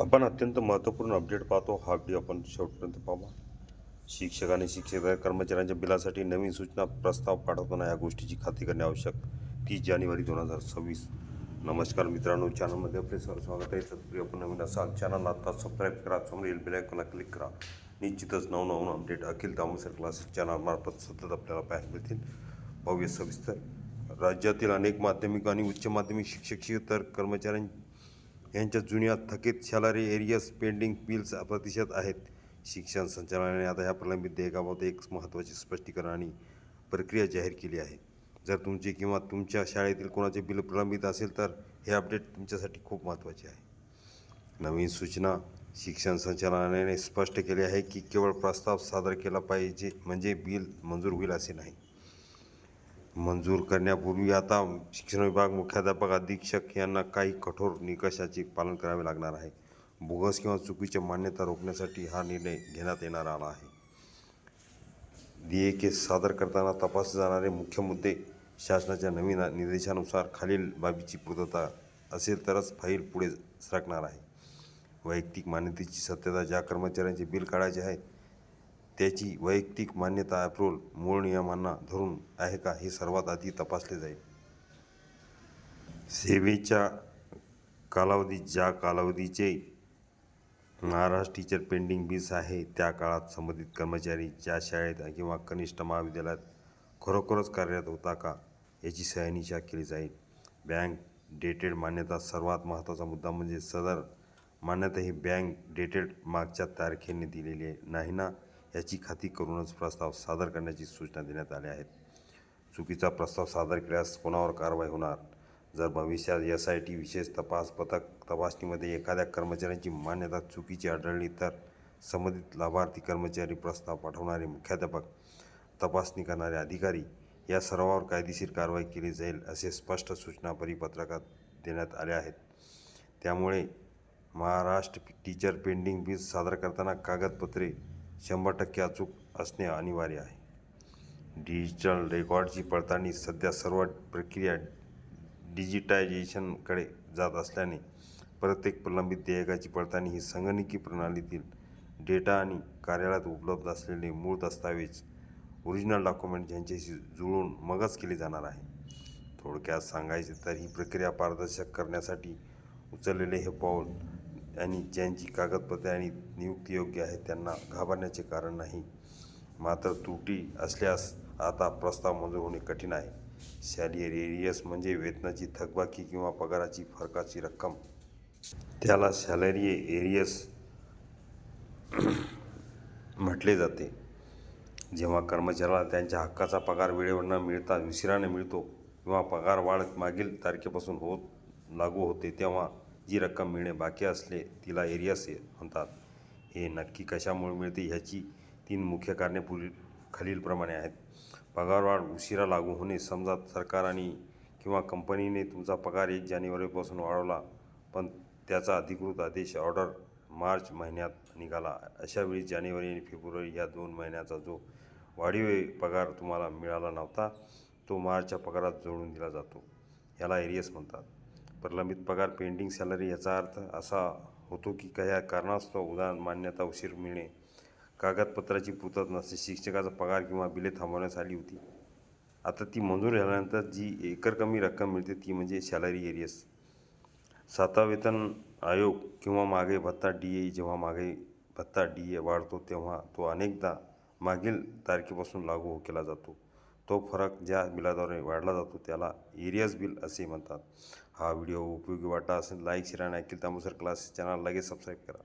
आपण अत्यंत महत्त्वपूर्ण अपडेट पाहतो. हा व्हिडिओ आपण शेवटपर्यंत पाहू. शिक्षक आणि शिक्षक कर्मचाऱ्यांच्या बिलासाठी नवीन सूचना प्रस्ताव पाठवताना या गोष्टीची खात्री करणे आवश्यक. तीस जानेवारी दोन हजार सव्वीस. नमस्कार मित्रांनो चॅनलमध्ये आपले सर स्वागत आहे. तत्पूर्वी आपण नवीन असाल चॅनल आता सबस्क्राईब करा समोर येईल बेलायकॉनला क्लिक करा. निश्चितच नवनवून अपडेट अखिल तामसर क्लासेस चॅनलमार्फत सतत आपल्याला पाहायला मिळतील. पाहूया सविस्तर. राज्यातील अनेक माध्यमिक आणि उच्च माध्यमिक शिक्षक शिक्षकीतर कर्मचाऱ्यां यांच्या जुन्या थकीत सॅलरी एरियस पेंडिंग बिल्स प्रतिशत आहेत. शिक्षण संचालनाने आता ह्या प्रलंबित देयकाबाबत एक महत्त्वाचे स्पष्टीकरण आणि प्रक्रिया जाहीर केली आहे. जर तुमचे किंवा तुमच्या शाळेतील कोणाचे बिल प्रलंबित असेल तर हे अपडेट तुमच्यासाठी खूप महत्त्वाचे आहे. नवीन सूचना शिक्षण संचालनाने स्पष्ट केले आहे की केवळ प्रस्ताव सादर केला पाहिजे म्हणजे बिल मंजूर होईल असे नाही. मंजूर करण्यापूर्वी आता शिक्षण विभाग मुख्याध्यापक अधीक्षक यांना काही कठोर निकषाचे पालन करावे लागणार आहे. बोगस किंवा चुकीच्या मान्यता रोखण्यासाठी हा निर्णय घेण्यात येणार आला आहे. देयके सादर करताना तपासले जाणारे मुख्य मुद्दे शासनाच्या नवीन निर्देशानुसार खालील बाबीची पूर्तता असेल तरच फाईल पुढे सरकणार आहे. वैयक्तिक मान्यतेची सत्यता ज्या कर्मचाऱ्यांचे बिल काढायचे आहे त्याची वैयक्तिक मान्यता ॲप्रोल मूळ नियमांना धरून आहे का हे सर्वात आधी तपासले जाईल. सेवेच्या कालावधीत ज्या कालावधीचे महाराष्ट्र टीचर पेंडिंग बिल्स आहे त्या काळात संबंधित कर्मचारी ज्या शाळेत किंवा कनिष्ठ महाविद्यालयात खरोखरच कार्यरत होता का याची सहनिशा केली जाईल. बँक डेटेड मान्यता सर्वात महत्त्वाचा मुद्दा म्हणजे सदर मान्यता ही बँक डेटेड मागच्या तारखेने दिलेली आहे. नाही ना? याची खात्री करूनच प्रस्ताव सादर करण्याची सूचना देण्यात आल्या आहेत चुकीचा प्रस्ताव सादर केल्यास कोणावर कारवाई होणार? जर भविष्यात एस आय टी विशेष तपास पथक तपासणीमध्ये एखाद्या कर्मचाऱ्यांची मान्यता चुकीची आढळली तर संबंधित लाभार्थी कर्मचारी प्रस्ताव पाठवणारे मुख्याध्यापक तपासणी करणारे अधिकारी या सर्वावर कायदेशीर कारवाई केली जाईल असे स्पष्ट सूचना परिपत्रकात देण्यात आल्या आहेत. त्यामुळे महाराष्ट्र टीचर पेंडिंग बिल सादर करताना कागदपत्रे शंभर टक्के अचूक असणे अनिवार्य आहे. डिजिटल रेकॉर्डची पडताळणी सध्या सर्व प्रक्रिया डिजिटायझेशनकडे जात असल्याने प्रत्येक प्रलंबित देयकाची पडताळणी ही संगणकी प्रणालीतील डेटा आणि कार्यालयात उपलब्ध असलेले मूळ दस्तावेज ओरिजिनल डॉक्युमेंट यांच्याशी जुळून मगच केली जाणार आहे. थोडक्यात सांगायचे तर ही प्रक्रिया पारदर्शक करण्यासाठी उचललेले हे पाऊल आणि ज्यांची कागदपत्रे आणि नियुक्ती योग्य आहे त्यांना घाबरण्याचे कारण नाही. मात्र त्रुटी असल्यास आता प्रस्ताव मंजूर होणे कठीण आहे. सॅलियर एरियस म्हणजे वेतनाची थकबाकी किंवा पगाराची फरकाची रक्कम. त्याला सॅलरी एरियस म्हटले जाते. जेव्हा कर्मचाऱ्याला त्यांच्या हक्काचा पगार वेळेवर न मिळता उशिराने मिळतो किंवा पगार वाढ मागील तारखेपासून होत लागू होते तेव्हा जी रक्कम मिळणे बाकी असले तिला एरियस म्हणतात. हे नक्की कशामुळे मिळते ह्याची तीन मुख्य कारणे पुढील खालीलप्रमाणे आहेत. पगारवाढ उशिरा लागू होणे समजा सरकार आणि किंवा कंपनीने तुमचा पगार एक जानेवारीपासून वाढवला पण त्याचा अधिकृत आदेश ऑर्डर मार्च महिन्यात निघाला. अशावेळी जानेवारी आणि फेब्रुवारी या दोन महिन्याचा जो वाढीव पगार तुम्हाला मिळाला नव्हता तो मार्चच्या पगारात जोडून दिला जातो. याला एरियस म्हणतात. प्रलंबित पगार पेंडिंग सॅलरी याचा अर्थ असा होतो की काही कारणास्तव उदाहरण मान्यता उशीर मिळणे कागदपत्राची पूर्तता नसते शिक्षकाचा पगार किंवा बिले थांबवण्यात आली होती. आता ती मंजूर झाल्यानंतर जी एकरकमी रक्कम मिळते ती म्हणजे सॅलरी एरियस. सातवा वेतन आयोग किंवा मागे भत्ता डी ए जेव्हा मागे भत्ता डी ए वाढतो तेव्हा तो अनेकदा मागील तारखेपासून लागू केला जातो. तो फरक ज्या बिलाद्वारे वाढला जातो त्याला एरियाज बिल असे म्हणतात. हा व्हिडिओ उपयोगी वाटला असेल लाईक शेअर आणि ऐकील तांबूसर क्लासेस चॅनल लगेच सबस्क्राईब करा.